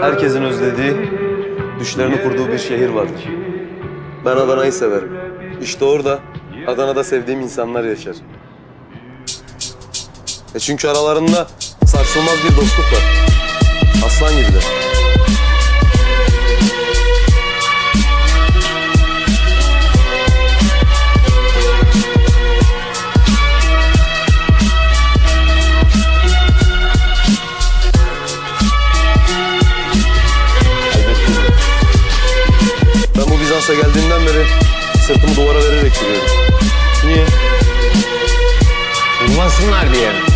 Herkesin özlediği, düşlerini kurduğu bir şehir vardır. Ben Adana'yı severim. İşte orada Adana'da sevdiğim insanlar yaşar. E çünkü aralarında sarsılmaz bir dostluk var. Aslan gibiler. Kars'a geldiğimden beri sırtımı duvara vererek yürüyorum. Niye? Bulmasınlar diye mi?